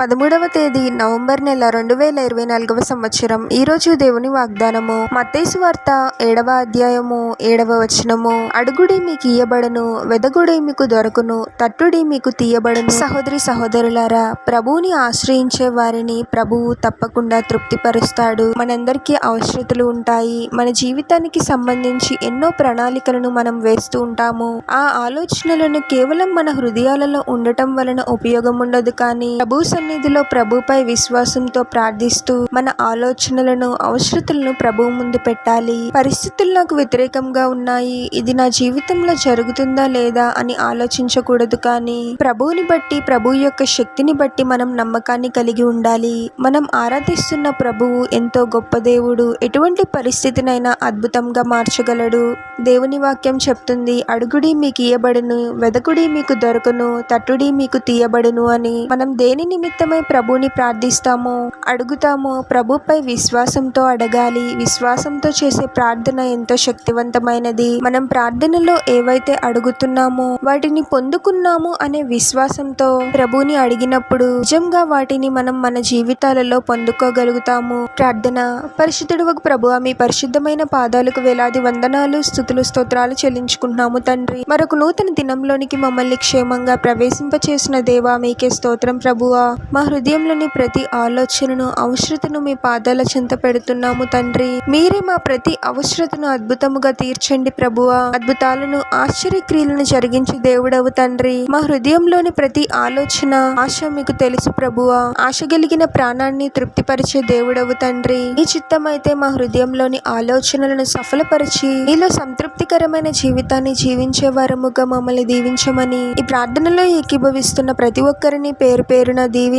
పదమూడవ తేదీ నవంబర్ నెల రెండు వేల ఇరవై నాలుగవ సంవత్సరం. ఈరోజు దేవుని వాగ్దానము. మత్తేసు వార్త ఏడవ అధ్యాయము ఏడవ వచనము. అడుగుడి మీకు ఇయ్యబడను వెదగుడి మీకు దొరకును తట్టుడి మీకు తీయబడను. సహోదరి సహోదరులారా ప్రభువుని ఆశ్రయించే వారిని ప్రభువు తప్పకుండా తృప్తిపరుస్తాడు. మనందరికీ అవసరతలు ఉంటాయి. మన జీవితానికి సంబంధించి ఎన్నో ప్రణాళికలను మనం వేస్తూ ఉంటాము. ఆ ఆలోచనలను కేవలం మన హృదయాలలో ఉండటం వలన ఉపయోగం ఉండదు కానీ ప్రభు సన్నిధిలో ప్రభుపై విశ్వాసంతో ప్రార్థిస్తూ మన ఆలోచనలను అవసరతలను ప్రభువు ముందు పెట్టాలి. పరిస్థితులు నాకు వ్యతిరేకంగా ఉన్నాయి. ఇది నా జీవితంలో జరుగుతుందా లేదా అని ఆలోచించకూడదు కానీ ప్రభువుని బట్టి ప్రభు యొక్క శక్తిని బట్టి మనం నమ్మకాన్ని కలిగి ఉండాలి. మనం ఆరాధిస్తున్న ప్రభువు ఎంతో గొప్ప దేవుడు. ఎటువంటి పరిస్థితినైనా అద్భుతంగా మార్చగలడు. దేవుని వాక్యం చెప్తుంది అడుగుడి మీకు ఇయ్యబడును వెదకుడి మీకు దొరకను తట్టుడి మీకు తీయబడును అని. మనం దేని నిమిత్తమై ప్రభుని ప్రార్థిస్తామో. అడుగుతామో ప్రభుపై విశ్వాసంతో అడగాలి. విశ్వాసంతో చేసే ప్రార్థన ఎంతో శక్తివంతమైనది. మనం ప్రార్థనలో ఏవైతే అడుగుతున్నామో వాటిని పొందుకున్నాము అనే విశ్వాసంతో ప్రభుని అడిగినప్పుడు నిజంగా వాటిని మనం మన జీవితాలలో పొందుకోగలుగుతాము. ప్రార్థన. పరిశుద్ధుడు ఒక ప్రభు మీ పరిశుద్ధమైన పాదాలకు వేలాది వందనాలు స్థుతులు స్తోత్రాలు చెల్లించుకుంటున్నాము తండ్రి. మరొక నూతన దినంలోనికి మమ్మల్ని క్షేమంగా ప్రవేశింపచేసిన దేవా మీకే స్తోత్రం ప్రభువా. మా హృదయంలోని ప్రతి ఆలోచనను అవసరతను మీ పాదాల చెంత పెడుతున్నాము తండ్రి. మీరే మా ప్రతి అవసరతను అద్భుతముగా తీర్చండి ప్రభువా. అద్భుతాలను ఆశ్చర్యక్రియలను జరిగించి దేవుడవు తండ్రి. మా హృదయంలోని ప్రతి ఆలోచన ఆశ మీకు తెలుసు ప్రభువా. ఆశ కలిగిన ప్రాణాన్ని తృప్తిపరిచే దేవుడవు తండ్రి. ఈ చిత్తమైతే మా హృదయంలోని ఆలోచనలను సఫలపరిచి మీలో సంతృప్తికరమైన జీవితాన్ని జీవించే వారముగా మమ్మల్ని దీవించమని ఈ ప్రార్థనలో ఏకీభవిస్తున్న ప్రతి ఒక్కరిని పేరు పేరున దీవి